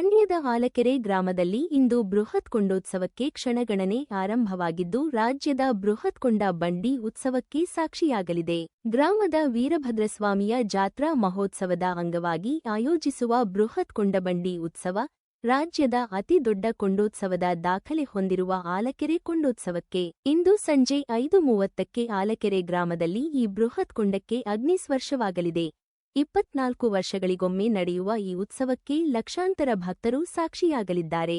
ಮಂಡ್ಯದ ಆಲಕೆರೆ ಗ್ರಾಮದಲ್ಲಿ ಇಂದು ಬೃಹತ್ ಕೊಂಡೋತ್ಸವಕ್ಕೆ ಕ್ಷಣಗಣನೆ ಆರಂಭವಾಗಿದ್ದು, ರಾಜ್ಯದ ಬೃಹತ್ ಕೊಂಡ ಬಂಡಿ ಉತ್ಸವಕ್ಕೆ ಸಾಕ್ಷಿಯಾಗಲಿದೆ. ಗ್ರಾಮದ ವೀರಭದ್ರಸ್ವಾಮಿಯ ಜಾತ್ರಾ ಮಹೋತ್ಸವದ ಅಂಗವಾಗಿ ಆಯೋಜಿಸುವ ಬೃಹತ್ ಕೊಂಡಬಂಡಿ ಉತ್ಸವ, ರಾಜ್ಯದ ಅತಿ ದೊಡ್ಡ ಕೊಂಡೋತ್ಸವದ ದಾಖಲೆ ಹೊಂದಿರುವ ಆಲಕೆರೆ ಕೊಂಡೋತ್ಸವಕ್ಕೆ ಇಂದು ಸಂಜೆ ಐದು ಮೂವತ್ತಕ್ಕೆ ಆಲಕೆರೆ ಗ್ರಾಮದಲ್ಲಿ ಈ ಬೃಹತ್ ಕೊಂಡಕ್ಕೆ ಅಗ್ನಿಸ್ಪರ್ಶವಾಗಲಿದೆ. ಇಪ್ಪತ್ನಾಲ್ಕು ವರ್ಷಗಳಿಗೊಮ್ಮೆ ನಡೆಯುವ ಈ ಉತ್ಸವಕ್ಕೆ ಲಕ್ಷಾಂತರ ಭಕ್ತರು ಸಾಕ್ಷಿಯಾಗಲಿದ್ದಾರೆ.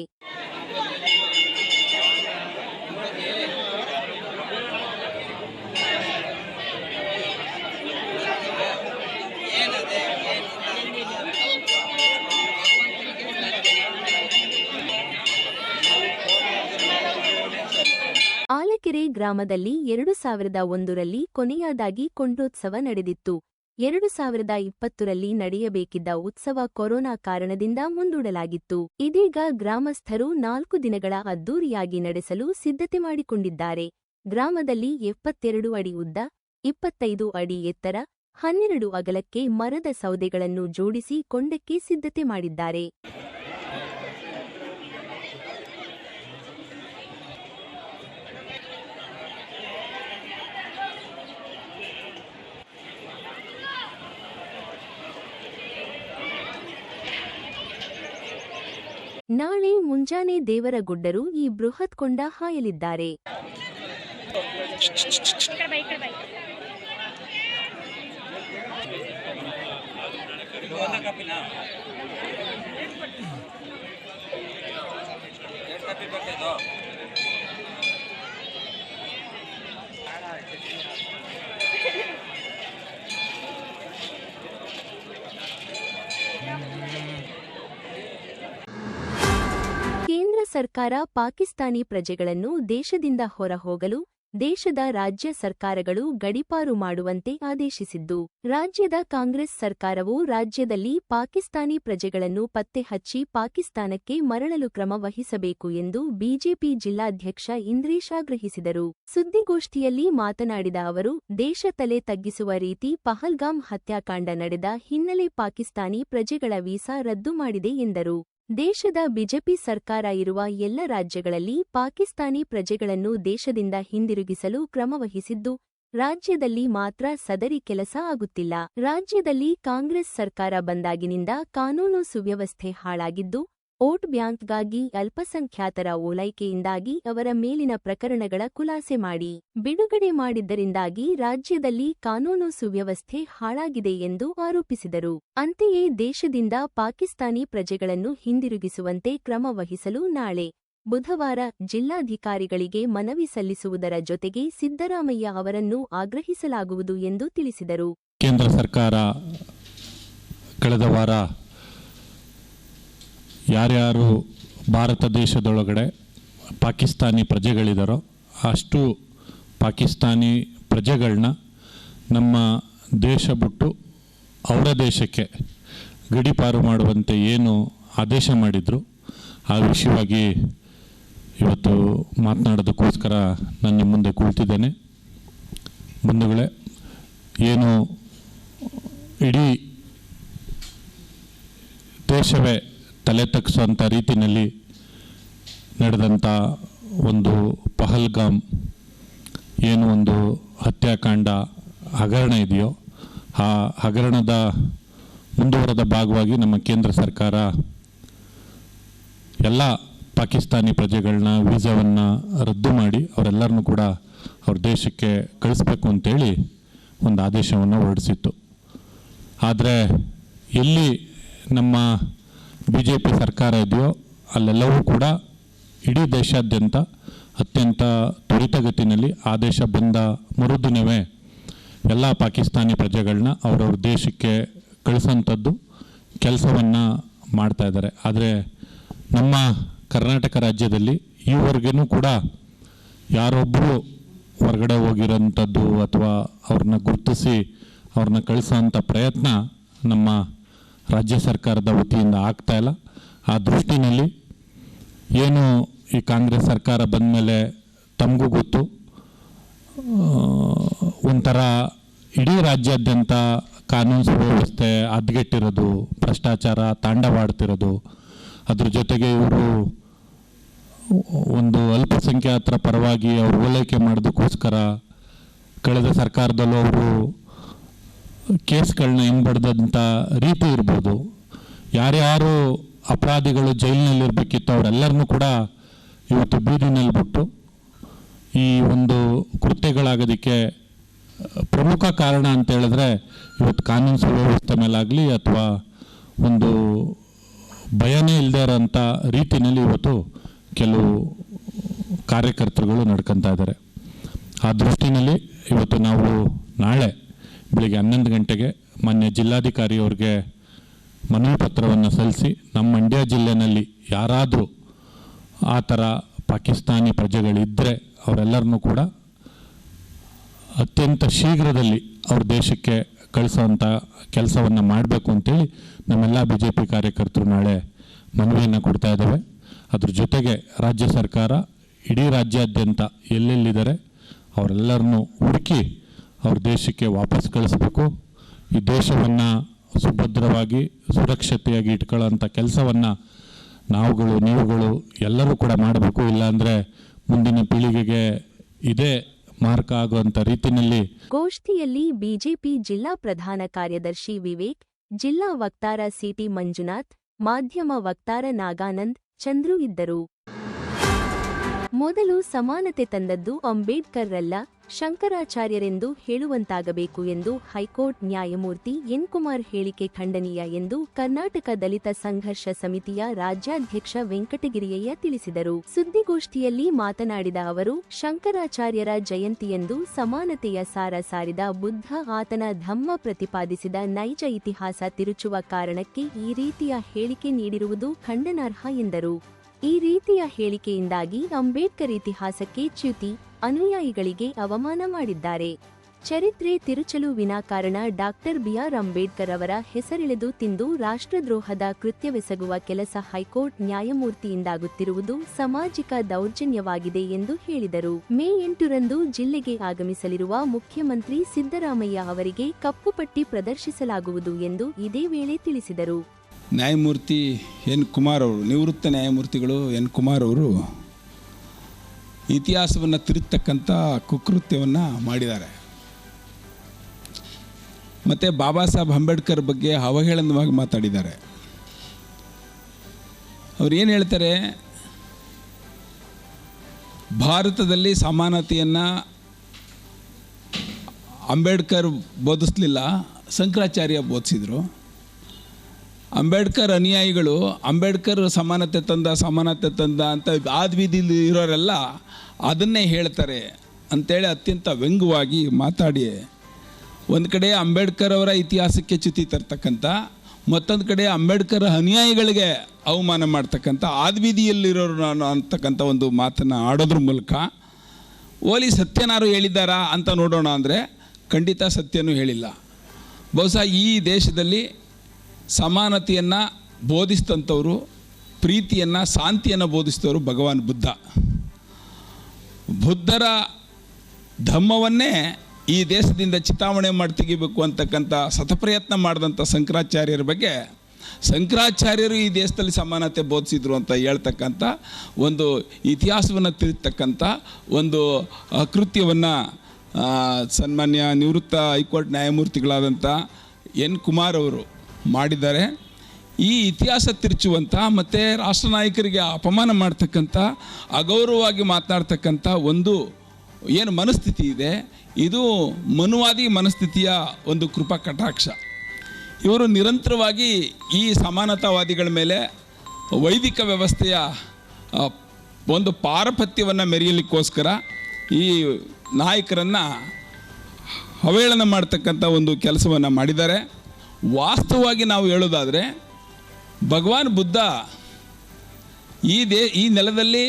ಆಲಕೆರೆ ಗ್ರಾಮದಲ್ಲಿ ಎರಡು ಸಾವಿರದ ಒಂದರಲ್ಲಿ ಕೊನೆಯದಾಗಿ ಕೊಂಡೋತ್ಸವ ನಡೆದಿತ್ತು. ಎರಡು ಸಾವಿರದ ಇಪ್ಪತ್ತರಲ್ಲಿ ನಡೆಯಬೇಕಿದ್ದ ಉತ್ಸವ ಕೊರೋನಾ ಕಾರಣದಿಂದ ಮುಂದೂಡಲಾಗಿತ್ತು. ಇದೀಗ ಗ್ರಾಮಸ್ಥರು ನಾಲ್ಕು ದಿನಗಳ ಅದ್ದೂರಿಯಾಗಿ ನಡೆಸಲು ಸಿದ್ಧತೆ ಮಾಡಿಕೊಂಡಿದ್ದಾರೆ. ಗ್ರಾಮದಲ್ಲಿ ಎಪ್ಪತ್ತೆರಡು ಅಡಿ ಉದ್ದ, ಇಪ್ಪತ್ತೈದು ಅಡಿ ಎತ್ತರ, ಹನ್ನೆರಡು ಅಗಲಕ್ಕೆ ಮರದ ಸೌದೆಗಳನ್ನು ಜೋಡಿಸಿ ಕೊಂಡಕ್ಕೆ ಸಿದ್ಧತೆ ಮಾಡಿದ್ದಾರೆ. ನಾಳೆ ಮುಂಜಾನೆ ದೇವರ ಗುಡ್ಡರು ಈ ಬೃಹತ್ ಕೊಂಡ ಹಾಯಲಿದ್ದಾರೆ. ಸರ್ಕಾರ ಪಾಕಿಸ್ತಾನಿ ಪ್ರಜೆಗಳನ್ನು ದೇಶದಿಂದ ಹೊರಹೋಗಲು, ದೇಶದ ರಾಜ್ಯ ಸರ್ಕಾರಗಳು ಗಡಿಪಾರು ಮಾಡುವಂತೆ ಆದೇಶಿಸಿದ್ದು, ರಾಜ್ಯದ ಕಾಂಗ್ರೆಸ್ ಸರ್ಕಾರವು ರಾಜ್ಯದಲ್ಲಿ ಪಾಕಿಸ್ತಾನಿ ಪ್ರಜೆಗಳನ್ನು ಪತ್ತೆ ಹಚ್ಚಿ ಪಾಕಿಸ್ತಾನಕ್ಕೆ ಮರಳಲು ಕ್ರಮ ವಹಿಸಬೇಕು ಎಂದು ಬಿಜೆಪಿ ಜಿಲ್ಲಾಧ್ಯಕ್ಷ ಇಂದ್ರೇಶ್ ಆಗ್ರಹಿಸಿದರು ಸುದ್ದಿಗೋಷ್ಠಿಯಲ್ಲಿ ಮಾತನಾಡಿದ ಅವರು, ದೇಶ ತಲೆ ತಗ್ಗಿಸುವ ರೀತಿ ಪಹಲ್ಗಾಮ್ ಹತ್ಯಾಕಾಂಡ ನಡೆದ ಹಿನ್ನೆಲೆ ಪಾಕಿಸ್ತಾನಿ ಪ್ರಜೆಗಳ ವೀಸಾ ರದ್ದು ಮಾಡಿದೆ ಎಂದರು. ದೇಶದ ಬಿಜೆಪಿ ಸರ್ಕಾರ ಇರುವ ಎಲ್ಲ ರಾಜ್ಯಗಳಲ್ಲಿ ಪಾಕಿಸ್ತಾನಿ ಪ್ರಜೆಗಳನ್ನು ದೇಶದಿಂದ ಹಿಂದಿರುಗಿಸಲು ಕ್ರಮವಹಿಸಿದ್ದು, ರಾಜ್ಯದಲ್ಲಿ ಮಾತ್ರ ಸದರಿ ಕೆಲಸ ಆಗುತ್ತಿಲ್ಲ. ರಾಜ್ಯದಲ್ಲಿ ಕಾಂಗ್ರೆಸ್ ಸರ್ಕಾರ ಬಂದಾಗಿನಿಂದ ಕಾನೂನು ಸುವ್ಯವಸ್ಥೆ ಹಾಳಾಗಿದ್ದು ವೋಟ್ ಬ್ಯಾಂಕ್ಗಾಗಿ ಅಲ್ಪಸಂಖ್ಯಾತರ ಓಲೈಕೆಯಿಂದಾಗಿ ಅವರ ಮೇಲಿನ ಪ್ರಕರಣಗಳ ಖುಲಾಸೆ ಮಾಡಿ. ಬಿಡುಗಡೆ ಮಾಡಿದ್ದರಿಂದಾಗಿ ರಾಜ್ಯದಲ್ಲಿ ಕಾನೂನು ಸುವ್ಯವಸ್ಥೆ ಹಾಳಾಗಿದೆ ಎಂದು ಆರೋಪಿಸಿದರು. ಅಂತೆಯೇ ದೇಶದಿಂದ ಪಾಕಿಸ್ತಾನಿ ಪ್ರಜೆಗಳನ್ನು ಹಿಂದಿರುಗಿಸುವಂತೆ ಕ್ರಮ ವಹಿಸಲು ನಾಳೆ ಬುಧವಾರ ಜಿಲ್ಲಾಧಿಕಾರಿಗಳಿಗೆ ಮನವಿ ಸಲ್ಲಿಸುವುದರ ಜೊತೆಗೆ ಸಿದ್ದರಾಮಯ್ಯ ಅವರನ್ನು ಆಗ್ರಹಿಸಲಾಗುವುದು ಎಂದು ತಿಳಿಸಿದರು. ಕೇಂದ್ರ ಸರ್ಕಾರ ಕಳೆದ ವಾರ ಯಾರ್ಯಾರು ಭಾರತ ದೇಶದೊಳಗಡೆ ಪಾಕಿಸ್ತಾನಿ ಪ್ರಜೆಗಳಿದ್ದಾರೋ ಅಷ್ಟು ಪಾಕಿಸ್ತಾನಿ ಪ್ರಜೆಗಳನ್ನ ನಮ್ಮ ದೇಶ ಬಿಟ್ಟು ಅವರ ದೇಶಕ್ಕೆ ಗಡಿಪಾರು ಮಾಡುವಂತೆ ಏನು ಆದೇಶ ಮಾಡಿದರು, ಆ ವಿಷಯವಾಗಿ ಇವತ್ತು ಮಾತನಾಡೋದಕ್ಕೋಸ್ಕರ ನಾನು ನಿಮ್ಮ ಮುಂದೆ ಕೂಳ್ತಿದ್ದೇನೆ ಬಂಧುಗಳೇ, ಏನು ಇಡೀ ದೇಶವೇ ತಲೆ ತಗ್ಸುವಂಥ ರೀತಿಯಲ್ಲಿ ನಡೆದಂಥ ಒಂದು ಪಹಲ್ಗಾಮ್ ಏನು ಒಂದು ಹತ್ಯಾಕಾಂಡ ಹಗರಣ ಇದೆಯೋ, ಆ ಹಗರಣದ ಮುಂದುವರೆದ ಭಾಗವಾಗಿ ನಮ್ಮ ಕೇಂದ್ರ ಸರ್ಕಾರ ಎಲ್ಲ ಪಾಕಿಸ್ತಾನಿ ಪ್ರಜೆಗಳನ್ನ ವೀಸಾವನ್ನು ರದ್ದು ಮಾಡಿ ಅವರೆಲ್ಲರನ್ನೂ ಕೂಡ ಅವ್ರ ದೇಶಕ್ಕೆ ಕಳಿಸ್ಬೇಕು ಅಂತೇಳಿ ಒಂದು ಆದೇಶವನ್ನು ಹೊರಡಿಸಿತ್ತು. ಆದರೆ ಎಲ್ಲಿ ನಮ್ಮ ಬಿ ಜೆ ಪಿ ಸರ್ಕಾರ ಇದೆಯೋ ಅಲ್ಲೆಲ್ಲವೂ ಕೂಡ ಇಡೀ ದೇಶಾದ್ಯಂತ ಅತ್ಯಂತ ತ್ವರಿತಗತಿನಲ್ಲಿ ಆದೇಶ ಬಂದ ಮರುದಿನವೇ ಎಲ್ಲ ಪಾಕಿಸ್ತಾನಿ ಪ್ರಜೆಗಳನ್ನ ಅವರವ್ರ ದೇಶಕ್ಕೆ ಕಳಿಸೋಂಥದ್ದು ಕೆಲಸವನ್ನು ಮಾಡ್ತಾ ಇದ್ದಾರೆ. ಆದರೆ ನಮ್ಮ ಕರ್ನಾಟಕ ರಾಜ್ಯದಲ್ಲಿ ಈವರೆಗೂ ಕೂಡ ಯಾರೊಬ್ಬರು ಹೊರಗಡೆ ಹೋಗಿರೋಂಥದ್ದು ಅಥವಾ ಅವ್ರನ್ನ ಗುರುತಿಸಿ ಅವ್ರನ್ನ ಕಳಿಸೋ ಪ್ರಯತ್ನ ನಮ್ಮ ರಾಜ್ಯ ಸರ್ಕಾರದ ವತಿಯಿಂದ ಆಗ್ತಾ ಇಲ್ಲ. ಆ ದೃಷ್ಟಿನಲ್ಲಿ ಏನು ಈ ಕಾಂಗ್ರೆಸ್ ಸರ್ಕಾರ ಬಂದ ಮೇಲೆ ತಮಗೂ ಗೊತ್ತು. ಒಂಥರ ಇಡೀ ರಾಜ್ಯಾದ್ಯಂತ ಕಾನೂನು ಸುವ್ಯವಸ್ಥೆ ಹದ್ಗೆಟ್ಟಿರೋದು ಭ್ರಷ್ಟಾಚಾರ ತಾಂಡವಾಡ್ತಿರೋದು. ಅದ್ರ ಜೊತೆಗೆ ಇವರು ಒಂದು ಅಲ್ಪಸಂಖ್ಯಾತರ ಪರವಾಗಿ ಅವರು ಓಲೈಕೆ ಮಾಡೋದಕ್ಕೋಸ್ಕರ ಕಳೆದ ಸರ್ಕಾರದಲ್ಲೂ ಅವರು ಕೇಸ್ಗಳನ್ನ ಹಿಂಬಡ್ದಂಥ ರೀತಿ ಇರ್ಬೋದು. ಯಾರ್ಯಾರು ಅಪರಾಧಿಗಳು ಜೈಲಿನಲ್ಲಿರಬೇಕಿತ್ತು ಅವರೆಲ್ಲರನ್ನೂ ಕೂಡ ಇವತ್ತು ಬೀದಿನಲ್ಲಿ ಬಿಟ್ಟು ಈ ಒಂದು ಕೃತ್ಯಗಳಾಗೋದಕ್ಕೆ ಪ್ರಮುಖ ಕಾರಣ ಅಂತ ಹೇಳಿದ್ರೆ ಇವತ್ತು ಕಾನೂನು ಸುವ್ಯವಸ್ಥೆ ಮೇಲಾಗಲಿ ಅಥವಾ ಒಂದು ಭಯನೇ ಇಲ್ಲದೆ ಇರೋಂಥ ರೀತಿಯಲ್ಲಿ ಇವತ್ತು ಕೆಲವು ಕಾರ್ಯಕರ್ತರುಗಳು ನಡ್ಕೊತಾ ಇದ್ದಾರೆ. ಆ ದೃಷ್ಟಿನಲ್ಲಿ ಇವತ್ತು ನಾವು ನಾಳೆ ಬೆಳಿಗ್ಗೆ ಹನ್ನೊಂದು ಗಂಟೆಗೆ ಮಾನ್ಯ ಜಿಲ್ಲಾಧಿಕಾರಿಯವ್ರಿಗೆ ಮನವಿ ಪತ್ರವನ್ನು ಸಲ್ಲಿಸಿ ನಮ್ಮ ಮಂಡ್ಯ ಜಿಲ್ಲೆಯಲ್ಲಿ ಯಾರಾದರೂ ಆ ಥರ ಪಾಕಿಸ್ತಾನಿ ಪ್ರಜೆಗಳಿದ್ದರೆ ಅವರೆಲ್ಲರನ್ನೂ ಕೂಡ ಅತ್ಯಂತ ಶೀಘ್ರದಲ್ಲಿ ಅವ್ರ ದೇಶಕ್ಕೆ ಕಳಿಸೋವಂಥ ಕೆಲಸವನ್ನು ಮಾಡಬೇಕು ಅಂತೇಳಿ ನಮ್ಮೆಲ್ಲ ಬಿ ಜೆ ಪಿ ಕಾರ್ಯಕರ್ತರು ನಾಳೆ ಮನವಿಯನ್ನು ಕೊಡ್ತಾ ಇದ್ದೇವೆ. ಅದ್ರ ಜೊತೆಗೆ ರಾಜ್ಯ ಸರ್ಕಾರ ಇಡೀ ರಾಜ್ಯಾದ್ಯಂತ ಎಲ್ಲೆಲ್ಲಿದ್ದಾರೆ ಅವರೆಲ್ಲರನ್ನೂ ಹುಡುಕಿ ಅವ್ರ ದೇಶಕ್ಕೆ ವಾಪಸ್ ಕಳಿಸ್ಬೇಕು. ಈ ದೇಶವನ್ನು ಸುಭದ್ರವಾಗಿ, ಸುರಕ್ಷತೆಯಾಗಿ ಇಟ್ಕೊಳ್ಳೋಂಥ ಕೆಲಸವನ್ನು ನಾವುಗಳು, ನೀವುಗಳು ಎಲ್ಲರೂ ಕೂಡ ಮಾಡಬೇಕು. ಇಲ್ಲಾಂದರೆ ಮುಂದಿನ ಪೀಳಿಗೆಗೆ ಇದೇ ಮಾರ್ಕ ಆಗುವಂಥ ರೀತಿಯಲ್ಲಿ. ಗೋಷ್ಠಿಯಲ್ಲಿ ಬಿಜೆಪಿ ಜಿಲ್ಲಾ ಪ್ರಧಾನ ಕಾರ್ಯದರ್ಶಿ ವಿವೇಕ್, ಜಿಲ್ಲಾ ವಕ್ತಾರ ಸಿಟಿ ಮಂಜುನಾಥ್, ಮಾಧ್ಯಮ ವಕ್ತಾರ ನಾಗಾನಂದ್, ಚಂದ್ರು ಇದ್ದರು. ಮೊದಲು ಸಮಾನತೆ ತಂದದ್ದು ಅಂಬೇಡ್ಕರ್ರಲ್ಲ ಶಂಕರಾಚಾರ್ಯರೆಂದು ಹೇಳುವಂತಾಗಬೇಕು ಎಂದು ಹೈಕೋರ್ಟ್ ನ್ಯಾಯಮೂರ್ತಿ ಎನ್ ಕುಮಾರ್ ಹೇಳಿಕೆ ಖಂಡನೀಯ ಎಂದು ಕರ್ನಾಟಕ ದಲಿತ ಸಂಘರ್ಷ ಸಮಿತಿಯ ರಾಜ್ಯಾಧ್ಯಕ್ಷ ವೆಂಕಟಗಿರಿಯಯ್ಯ ತಿಳಿಸಿದರು. ಸುದ್ದಿಗೋಷ್ಠಿಯಲ್ಲಿ ಮಾತನಾಡಿದ ಅವರು, ಶಂಕರಾಚಾರ್ಯರ ಜಯಂತಿಯೆಂದು ಸಮಾನತೆಯ ಸಾರ ಸಾರಿದ ಬುದ್ಧ ಆತನ ಧಮ್ಮ ಪ್ರತಿಪಾದಿಸಿದ ನೈಜ ಇತಿಹಾಸ ತಿರುಚುವ ಕಾರಣಕ್ಕೆ ಈ ರೀತಿಯ ಹೇಳಿಕೆ ನೀಡಿರುವುದು ಖಂಡನಾರ್ಹ ಎಂದರು. ಈ ರೀತಿಯ ಹೇಳಿಕೆಯಿಂದಾಗಿ ಅಂಬೇಡ್ಕರ್ ಇತಿಹಾಸಕ್ಕೆ ಚ್ಯುತಿ ಅನುಯಾಯಿಗಳಿಗೆ ಅವಮಾನ ಮಾಡಿದ್ದಾರೆ. ಚರಿತ್ರೆ ತಿರುಚಲು ವಿನಾಕಾರಣ ಡಾಕ್ಟರ್ ಬಿಆರ್. ಅಂಬೇಡ್ಕರ್ ಅವರ ಹೆಸರಿಳೆದು ತಿಂದು ರಾಷ್ಟ್ರದ್ರೋಹದ ಕೃತ್ಯವೆಸಗುವ ಕೆಲಸ ಹೈಕೋರ್ಟ್ ನ್ಯಾಯಮೂರ್ತಿಯಿಂದಾಗುತ್ತಿರುವುದು ಸಾಮಾಜಿಕ ದೌರ್ಜನ್ಯವಾಗಿದೆ ಎಂದು ಹೇಳಿದರು. ಮೇ ಎಂಟರಂದು ಜಿಲ್ಲೆಗೆ ಆಗಮಿಸಲಿರುವ ಮುಖ್ಯಮಂತ್ರಿ ಸಿದ್ದರಾಮಯ್ಯ ಅವರಿಗೆ ಕಪ್ಪುಪಟ್ಟಿ ಪ್ರದರ್ಶಿಸಲಾಗುವುದು ಎಂದು ಇದೇ ವೇಳೆ ತಿಳಿಸಿದರು. ನ್ಯಾಯಮೂರ್ತಿ ಎನ್. ಕುಮಾರ್ ಅವರು, ನಿವೃತ್ತ ನ್ಯಾಯಮೂರ್ತಿಗಳು ಎನ್. ಕುಮಾರ್ ಅವರು ಇತಿಹಾಸವನ್ನು ತಿರುತ್ತಕ್ಕಂಥ ಕುಕೃತ್ಯವನ್ನು ಮಾಡಿದ್ದಾರೆ. ಮತ್ತು ಬಾಬಾ ಸಾಹೇಬ್ ಅಂಬೇಡ್ಕರ್ ಬಗ್ಗೆ ಅವಹೇಳನವಾಗಿ ಮಾತಾಡಿದ್ದಾರೆ. ಅವ್ರು ಏನು ಹೇಳ್ತಾರೆ? ಭಾರತದಲ್ಲಿ ಸಮಾನತೆಯನ್ನು ಅಂಬೇಡ್ಕರ್ ಬೋಧಿಸ್ಲಿಲ್ಲ, ಶಂಕರಾಚಾರ್ಯ ಬೋಧಿಸಿದರು. ಅಂಬೇಡ್ಕರ್ ಅನುಯಾಯಿಗಳು ಅಂಬೇಡ್ಕರ್ ಸಮಾನತೆ ತಂದ ಸಮಾನತೆ ತಂದ ಅಂತ ಆದ್ವಿದಿಲಿ ಇರೋರೆಲ್ಲ ಅದನ್ನೇ ಹೇಳ್ತಾರೆ ಅಂತೇಳಿ ಅತ್ಯಂತ ವ್ಯಂಗ್ಯವಾಗಿ ಮಾತಾಡಿ. ಒಂದು ಕಡೆ ಅಂಬೇಡ್ಕರ್ ಅವರ ಇತಿಹಾಸಕ್ಕೆ ಚ್ಯುತಿ ತರ್ತಕ್ಕಂಥ ಮತ್ತೊಂದು ಕಡೆ ಅಂಬೇಡ್ಕರ್ ಅನುಯಾಯಿಗಳಿಗೆ ಅವಮಾನ ಮಾಡ್ತಕ್ಕಂಥ ಆದ್ವಿದಿಯಲ್ಲಿರೋರು ನಾನು ಅಂತಕ್ಕಂಥ ಒಂದು ಮಾತನ್ನು ಆಡೋದ್ರ ಮೂಲಕ ಓಲಿ ಸತ್ಯನಾರು ಹೇಳಿದ್ದಾರಾ ಅಂತ ನೋಡೋಣ ಅಂದರೆ ಖಂಡಿತ ಸತ್ಯನೂ ಹೇಳಿಲ್ಲ. ಬಹುಶಃ ಈ ದೇಶದಲ್ಲಿ ಸಮಾನತೆಯನ್ನು ಬೋಧಿಸಿದಂಥವರು, ಪ್ರೀತಿಯನ್ನು, ಶಾಂತಿಯನ್ನು ಬೋಧಿಸಿದವರು ಭಗವಾನ್ ಬುದ್ಧ. ಬುದ್ಧರ ಧಮ್ಮವನ್ನೇ ಈ ದೇಶದಿಂದ ಚಿತಾವಣೆ ಮಾಡಿ ತೆಗಿಬೇಕು ಅಂತಕ್ಕಂಥ ಸತಪ್ರಯತ್ನ ಮಾಡಿದಂಥ ಶಂಕರಾಚಾರ್ಯರ ಬಗ್ಗೆ ಶಂಕರಾಚಾರ್ಯರು ಈ ದೇಶದಲ್ಲಿ ಸಮಾನತೆ ಬೋಧಿಸಿದ್ರು ಅಂತ ಹೇಳ್ತಕ್ಕಂಥ ಒಂದು ಇತಿಹಾಸವನ್ನು ತಿಳಿತಕ್ಕಂಥ ಒಂದು ಕೃತ್ಯವನ್ನು ಸನ್ಮಾನ್ಯ ನಿವೃತ್ತ ಹೈಕೋರ್ಟ್ ನ್ಯಾಯಮೂರ್ತಿಗಳಾದಂಥ ಎನ್ ಕುಮಾರ್ ಅವರು ಮಾಡಿದ್ದಾರೆ. ಈ ಇತಿಹಾಸ ತಿರುಚುವಂಥ ಮತ್ತು ರಾಷ್ಟ್ರ ನಾಯಕರಿಗೆ ಅಪಮಾನ ಮಾಡ್ತಕ್ಕಂಥ, ಅಗೌರವವಾಗಿ ಮಾತನಾಡ್ತಕ್ಕಂಥ ಒಂದು ಏನು ಮನಸ್ಥಿತಿ ಇದೆ. ಇದು ಮನುವಾದಿ ಮನಸ್ಥಿತಿಯ ಒಂದು ಕೃಪಾ ಕಟಾಕ್ಷ. ಇವರು ನಿರಂತರವಾಗಿ ಈ ಸಮಾನತಾವಾದಿಗಳ ಮೇಲೆ ವೈದಿಕ ವ್ಯವಸ್ಥೆಯ ಒಂದು ಪಾರಪತ್ಯವನ್ನು ಮೆರೆಯಲಿಕ್ಕೋಸ್ಕರ ಈ ನಾಯಕರನ್ನು ಅವಹೇಳನ ಮಾಡ್ತಕ್ಕಂಥ ಒಂದು ಕೆಲಸವನ್ನು ಮಾಡಿದ್ದಾರೆ. ವಾಸ್ತವವಾಗಿ ನಾವು ಹೇಳೋದಾದರೆ, ಭಗವಾನ್ ಬುದ್ಧ ಈ ದೇ, ಈ ನೆಲದಲ್ಲಿ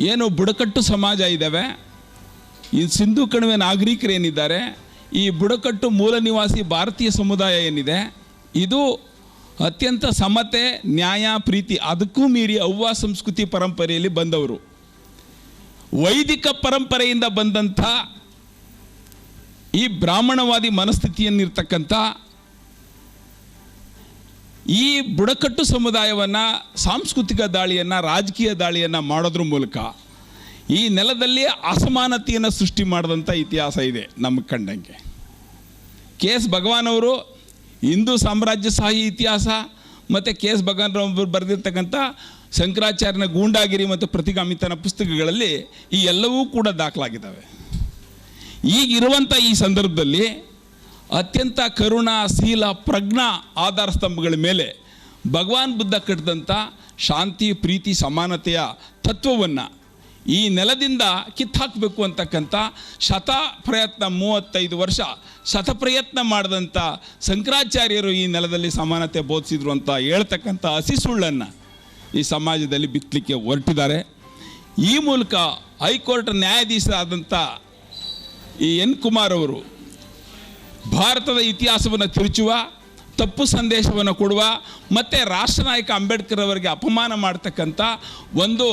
ಏನು ಬುಡಕಟ್ಟು ಸಮಾಜ ಇದ್ದಾವೆ ಈ ಸಿಂಧು ಕಣಿವೆ ನಾಗರಿಕರೇನಿದ್ದಾರೆ ಈ ಬುಡಕಟ್ಟು ಮೂಲ ನಿವಾಸಿ ಭಾರತೀಯ ಸಮುದಾಯ ಏನಿದೆ, ಇದು ಅತ್ಯಂತ ಸಮತೆ, ನ್ಯಾಯ, ಪ್ರೀತಿ ಅದಕ್ಕೂ ಮೀರಿ ಅವ್ವ ಸಂಸ್ಕೃತಿ ಪರಂಪರೆಯಲ್ಲಿ ಬಂದವರು. ವೈದಿಕ ಪರಂಪರೆಯಿಂದ ಬಂದಂಥ ಈ ಬ್ರಾಹ್ಮಣವಾದಿ ಮನಸ್ಥಿತಿಯನ್ನಿರ್ತಕ್ಕಂಥ ಈ ಬುಡಕಟ್ಟು ಸಮುದಾಯವನ್ನು, ಸಾಂಸ್ಕೃತಿಕ ದಾಳಿಯನ್ನು, ರಾಜಕೀಯ ದಾಳಿಯನ್ನು ಮಾಡೋದ್ರ ಮೂಲಕ ಈ ನೆಲದಲ್ಲಿ ಅಸಮಾನತೆಯನ್ನು ಸೃಷ್ಟಿ ಮಾಡಿದಂಥ ಇತಿಹಾಸ ಇದೆ ನಮ್ಮ ಕಂಡಂಗೆ. ಕೆ ಎಸ್ ಭಗವಾನ್ ಅವರು ಹಿಂದೂ ಸಾಮ್ರಾಜ್ಯಶಾಹಿ ಇತಿಹಾಸ ಮತ್ತು ಕೆ ಎಸ್ ಭಗವಾನ್ ಅವರು ಬರೆದಿರ್ತಕ್ಕಂಥ ಶಂಕರಾಚಾರ್ಯನ ಗೂಂಡಾಗಿರಿ ಮತ್ತು ಪ್ರತಿಗಾಮಿತನ ಪುಸ್ತಕಗಳಲ್ಲಿ ಈ ಎಲ್ಲವೂ ಕೂಡ ದಾಖಲಾಗಿದ್ದಾವೆ. ಈಗಿರುವಂಥ ಈ ಸಂದರ್ಭದಲ್ಲಿ ಅತ್ಯಂತ ಕರುಣ, ಶೀಲ, ಪ್ರಜ್ಞಾ ಆಧಾರ ಸ್ತಂಭಗಳ ಮೇಲೆ ಭಗವಾನ್ ಬುದ್ಧ ಕಟ್ಟಿದಂಥ ಶಾಂತಿ, ಪ್ರೀತಿ, ಸಮಾನತೆಯ ತತ್ವವನ್ನು ಈ ನೆಲದಿಂದ ಕಿತ್ತಾಕಬೇಕು ಅಂತಕ್ಕಂಥ ಶತ ಪ್ರಯತ್ನ ಮೂವತ್ತೈದು ವರ್ಷ ಶತ ಪ್ರಯತ್ನ ಮಾಡಿದಂಥ ಶಂಕರಾಚಾರ್ಯರು ಈ ನೆಲದಲ್ಲಿ ಸಮಾನತೆ ಬೋಧಿಸಿದ್ರು ಅಂತ ಹೇಳ್ತಕ್ಕಂಥ ಹಸಿ ಸುಳ್ಳನ್ನು ಈ ಸಮಾಜದಲ್ಲಿ ಬಿತ್ತಲಿಕ್ಕೆ ಹೊರಟಿದ್ದಾರೆ. ಈ ಮೂಲಕ ಹೈಕೋರ್ಟ್ ನ್ಯಾಯಾಧೀಶರಾದಂಥ ಈ ಎನ್ ಕುಮಾರ್ ಅವರು ಭಾರತದ ಇತಿಹಾಸವನ್ನು ತಿರುಚುವ, ತಪ್ಪು ಸಂದೇಶವನ್ನು ಕೊಡುವ, ಮತ್ತು ರಾಷ್ಟ್ರ ನಾಯಕ ಅಂಬೇಡ್ಕರ್ ಅವರಿಗೆ ಅಪಮಾನ ಮಾಡ್ತಕ್ಕಂಥ ಒಂದು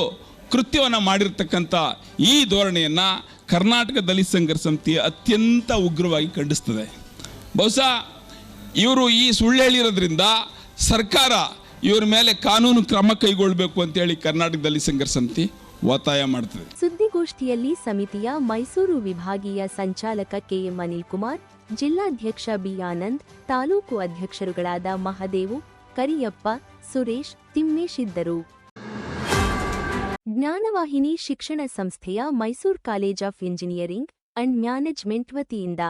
ಕೃತ್ಯವನ್ನು ಮಾಡಿರ್ತಕ್ಕಂಥ ಈ ಧೋರಣೆಯನ್ನು ಕರ್ನಾಟಕ ದಲಿತ ಸಂಘರ್ಷ ಸಮಿತಿ ಅತ್ಯಂತ ಉಗ್ರವಾಗಿ ಖಂಡಿಸ್ತದೆ. ಬಹುಶಃ ಇವರು ಈ ಸುಳ್ಳು ಹೇಳಿರೋದ್ರಿಂದ ಸರ್ಕಾರ ಇವ್ರ ಮೇಲೆ ಕಾನೂನು ಕ್ರಮ ಕೈಗೊಳ್ಳಬೇಕು ಅಂತೇಳಿ ಕರ್ನಾಟಕ ದಲಿತ ಸಂಘರ್ಷ ಸಮಿತಿ ಒತ್ತಾಯ ಮಾಡ್ತದೆ. ಸುದ್ದಿಗೋಷ್ಠಿಯಲ್ಲಿ ಸಮಿತಿಯ ಮೈಸೂರು ವಿಭಾಗೀಯ ಸಂಚಾಲಕ ಕೆಎಂ ಅನಿಲ್ ಕುಮಾರ್ ಜಿಲ್ಲಾಧ್ಯಕ್ಷ ಬಿ ಆನಂದ್ ತಾಲೂಕು ಅಧ್ಯಕ್ಷರುಗಳಾದ ಮಹದೇವು, ಕರಿಯಪ್ಪ, ಸುರೇಶ್ ತಿಮ್ಮೇಶ್ ಇದ್ದರು. ಜ್ಞಾನವಾಹಿನಿ ಶಿಕ್ಷಣ ಸಂಸ್ಥೆಯ Mysore college of engineering and management ವತಿಯಿಂದ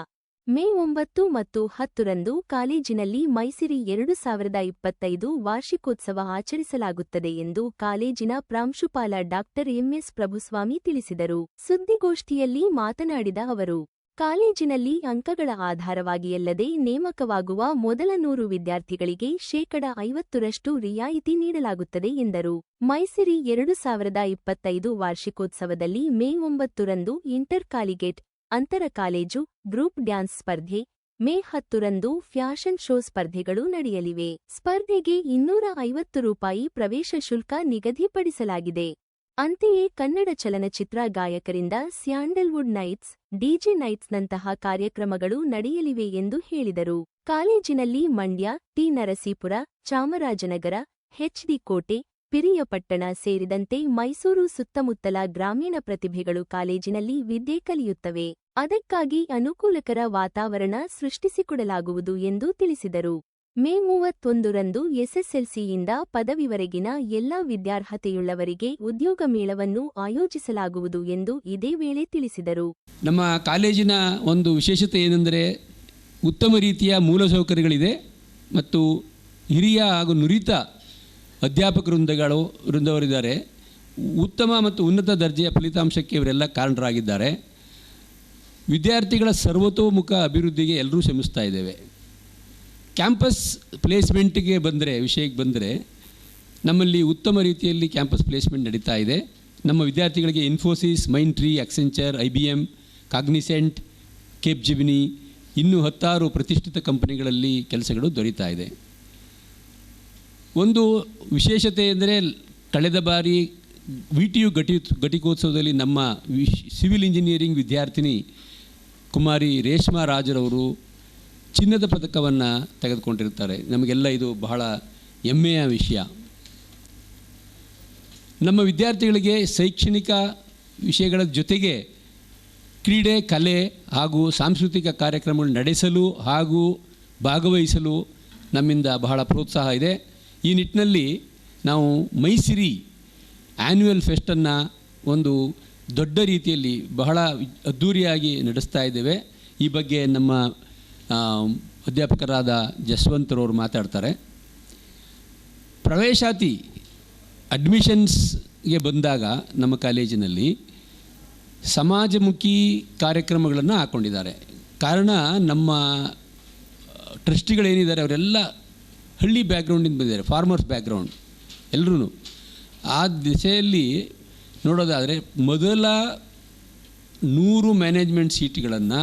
ಮೇ ಒಂಬತ್ತು ಮತ್ತು ಹತ್ತರಂದು ಕಾಲೇಜಿನಲ್ಲಿ ಮೈಸಿರಿ ಎರಡು ಸಾವಿರದ ಇಪ್ಪತ್ತೈದು ವಾರ್ಷಿಕೋತ್ಸವ ಆಚರಿಸಲಾಗುತ್ತದೆ ಎಂದು ಕಾಲೇಜಿನ ಪ್ರಾಂಶುಪಾಲ ಡಾಕ್ಟರ್ ಎಂಎಸ್ ಪ್ರಭುಸ್ವಾಮಿ ತಿಳಿಸಿದರು. ಸುದ್ದಿಗೋಷ್ಠಿಯಲ್ಲಿ ಮಾತನಾಡಿದ ಅವರು, ಕಾಲೇಜಿನಲ್ಲಿ ಅಂಕಗಳ ಆಧಾರವಾಗಿಯಲ್ಲದೆ ನೇಮಕವಾಗುವ ಮೊದಲ ನೂರು ವಿದ್ಯಾರ್ಥಿಗಳಿಗೆ ಶೇಕಡ ಐವತ್ತರಷ್ಟು ರಿಯಾಯಿತಿ ನೀಡಲಾಗುತ್ತದೆ ಎಂದರು. ಮೈಸಿರಿ ಎರಡು ಸಾವಿರದ ಇಪ್ಪತ್ತೈದು ವಾರ್ಷಿಕೋತ್ಸವದಲ್ಲಿ ಮೇ ಒಂಬತ್ತರಂದು ಇಂಟರ್ ಕಾಲಿಗೇಟ್ ಅಂತರ ಕಾಲೇಜು, ಗ್ರೂಪ್ ಡ್ಯಾನ್ಸ್ ಸ್ಪರ್ಧೆ, ಮೇ ಹತ್ತರಂದು ಫ್ಯಾಷನ್ ಶೋ ಸ್ಪರ್ಧೆಗಳು ನಡೆಯಲಿವೆ. ಸ್ಪರ್ಧೆಗೆ ಇನ್ನೂರ ಐವತ್ತು ರೂಪಾಯಿ ಪ್ರವೇಶ ಶುಲ್ಕ ನಿಗದಿಪಡಿಸಲಾಗಿದೆ. ಅಂತೆಯೇ ಕನ್ನಡ ಚಲನಚಿತ್ರ ಗಾಯಕರಿಂದ ಸ್ಯಾಂಡಲ್ವುಡ್ ನೈಟ್ಸ್ ಡಿಜೆ ನೈಟ್ಸ್ನಂತಹ ಕಾರ್ಯಕ್ರಮಗಳು ನಡೆಯಲಿವೆ ಎಂದು ಹೇಳಿದರು. ಕಾಲೇಜಿನಲ್ಲಿ ಮಂಡ್ಯ, ಟಿ ನರಸೀಪುರ, ಚಾಮರಾಜನಗರ ಎಚ್ಡಿ ಕೋಟೆ ಪಿರಿಯಪಟ್ಟಣ ಸೇರಿದಂತೆ ಮೈಸೂರು ಸುತ್ತಮುತ್ತಲ ಗ್ರಾಮೀಣ ಪ್ರತಿಭೆಗಳು ಕಾಲೇಜಿನಲ್ಲಿ ವಿದ್ಯೆ ಕಲಿಯುತ್ತವೆ. ಅದಕ್ಕಾಗಿ ಅನುಕೂಲಕರ ವಾತಾವರಣ ಸೃಷ್ಟಿಸಿಕೊಡಲಾಗುವುದು ಎಂದು ತಿಳಿಸಿದರು. ಮೇ ಮೂವತ್ತೊಂದರಂದು ಎಸ್ಎಸ್ಎಲ್ಸಿಯಿಂದ ಪದವಿವರೆಗಿನ ಎಲ್ಲಾ ವಿದ್ಯಾರ್ಹತೆಯುಳ್ಳವರಿಗೆ ಉದ್ಯೋಗ ಮೇಳವನ್ನು ಆಯೋಜಿಸಲಾಗುವುದು ಎಂದು ಇದೇ ವೇಳೆ ತಿಳಿಸಿದರು. ನಮ್ಮ ಕಾಲೇಜಿನ ಒಂದು ವಿಶೇಷತೆ ಏನೆಂದರೆ ಉತ್ತಮ ರೀತಿಯ ಮೂಲಸೌಕರ್ಯಗಳಿದೆ ಮತ್ತು ಹಿರಿಯ ಹಾಗೂ ನುರಿತ ಅಧ್ಯಾಪಕ ವೃಂದಗಳು, ವೃಂದವರಿದ್ದಾರೆ. ಉತ್ತಮ ಮತ್ತು ಉನ್ನತ ದರ್ಜೆಯ ಫಲಿತಾಂಶಕ್ಕೆ ಇವರೆಲ್ಲ ಕಾರಣರಾಗಿದ್ದಾರೆ. ವಿದ್ಯಾರ್ಥಿಗಳ ಸರ್ವತೋಮುಖ ಅಭಿವೃದ್ಧಿಗೆ ಎಲ್ಲರೂ ಶ್ರಮಿಸ್ತಾ ಇದ್ದೇವೆ. ಕ್ಯಾಂಪಸ್ ಪ್ಲೇಸ್ಮೆಂಟಿಗೆ ಬಂದರೆ, ವಿಷಯಕ್ಕೆ ಬಂದರೆ, ನಮ್ಮಲ್ಲಿ ಉತ್ತಮ ರೀತಿಯಲ್ಲಿ ಕ್ಯಾಂಪಸ್ ಪ್ಲೇಸ್ಮೆಂಟ್ ನಡೀತಾ ಇದೆ. ನಮ್ಮ ವಿದ್ಯಾರ್ಥಿಗಳಿಗೆ Infosys, Mindtree, Accenture, I B M Cognizant, Capgemini, ಇನ್ನೂ ಹತ್ತಾರು ಪ್ರತಿಷ್ಠಿತ ಕಂಪನಿಗಳಲ್ಲಿ ಕೆಲಸಗಳು ದೊರೀತಾ ಇದೆ. ಒಂದು ವಿಶೇಷತೆ ಎಂದರೆ ಕಳೆದ ಬಾರಿ ವಿ ಟಿ ಯು ಘಟಿ ಘಟಿಕೋತ್ಸವದಲ್ಲಿ ನಮ್ಮ ವಿಶ್ ಸಿವಿಲ್ ಇಂಜಿನಿಯರಿಂಗ್ ವಿದ್ಯಾರ್ಥಿನಿ ಕುಮಾರಿ ರೇಷ್ಮಾ ರಾಜರವರು ಚಿನ್ನದ ಪದಕವನ್ನು ತೆಗೆದುಕೊಂಡಿರ್ತಾರೆ ನಮಗೆಲ್ಲ ಇದು ಬಹಳ ಹೆಮ್ಮೆಯ ವಿಷಯ. ನಮ್ಮ ವಿದ್ಯಾರ್ಥಿಗಳಿಗೆ ಶೈಕ್ಷಣಿಕ ವಿಷಯಗಳ ಜೊತೆಗೆ ಕ್ರೀಡೆ, ಕಲೆ ಹಾಗೂ ಸಾಂಸ್ಕೃತಿಕ ಕಾರ್ಯಕ್ರಮಗಳು ನಡೆಸಲು ಹಾಗೂ ಭಾಗವಹಿಸಲು ನಮ್ಮಿಂದ ಬಹಳ ಪ್ರೋತ್ಸಾಹ ಇದೆ. ಈ ನಿಟ್ಟಿನಲ್ಲಿ ನಾವು ಮೈಸಿರಿ ಆ್ಯನ್ಯುವಲ್ ಫೆಸ್ಟನ್ನು ಒಂದು ದೊಡ್ಡ ರೀತಿಯಲ್ಲಿ ಬಹಳ ಅದ್ಧೂರಿಯಾಗಿ ನಡೆಸ್ತಾ ಇದ್ದೇವೆ. ಈ ಬಗ್ಗೆ ನಮ್ಮ ಅಧ್ಯಾಪಕರಾದ ಜಸ್ವಂತರವರು ಮಾತಾಡ್ತಾರೆ. ಪ್ರವೇಶಾತಿ ಅಡ್ಮಿಷನ್ಸ್ಗೆ ಬಂದಾಗ ನಮ್ಮ ಕಾಲೇಜಿನಲ್ಲಿ ಸಮಾಜಮುಖಿ ಕಾರ್ಯಕ್ರಮಗಳನ್ನು ಹಾಕ್ಕೊಂಡಿದ್ದಾರೆ ಕಾರಣ ನಮ್ಮ ಟ್ರಸ್ಟಿಗಳೇನಿದ್ದಾರೆ ಅವರೆಲ್ಲ ಹಳ್ಳಿ ಬ್ಯಾಕ್ಗ್ರೌಂಡಿಂದ ಬಂದಿದ್ದಾರೆ ಫಾರ್ಮರ್ಸ್ ಬ್ಯಾಕ್ಗ್ರೌಂಡ್ ಎಲ್ಲರೂ ಆ ದಿಸೆಯಲ್ಲಿ ನೋಡೋದಾದರೆ ಮೊದಲ ನೂರು ಮ್ಯಾನೇಜ್ಮೆಂಟ್ ಸೀಟ್ಗಳನ್ನು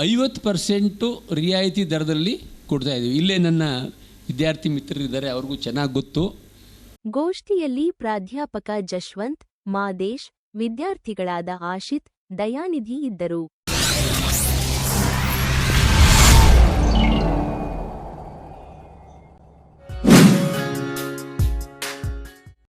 ಐವತ್ತು ಪರ್ಸೆಂಟು ರಿಯಾಯಿತಿ ದರದಲ್ಲಿ ಕೊಡ್ತಾ ಇದ್ದೀವಿ. ಇಲ್ಲೇ ನನ್ನ ವಿದ್ಯಾರ್ಥಿ ಮಿತ್ರರಿದ್ದಾರೆ, ಅವ್ರಿಗೂ ಚೆನ್ನಾಗಿ ಗೊತ್ತು. ಗೋಷ್ಠಿಯಲ್ಲಿ ಪ್ರಾಧ್ಯಾಪಕ ಜಶ್ವಂತ್, ಮಾದೇಶ್, ವಿದ್ಯಾರ್ಥಿಗಳಾದ ಆಶಿತ್, ದಯಾನಿಧಿ ಇದ್ದರು.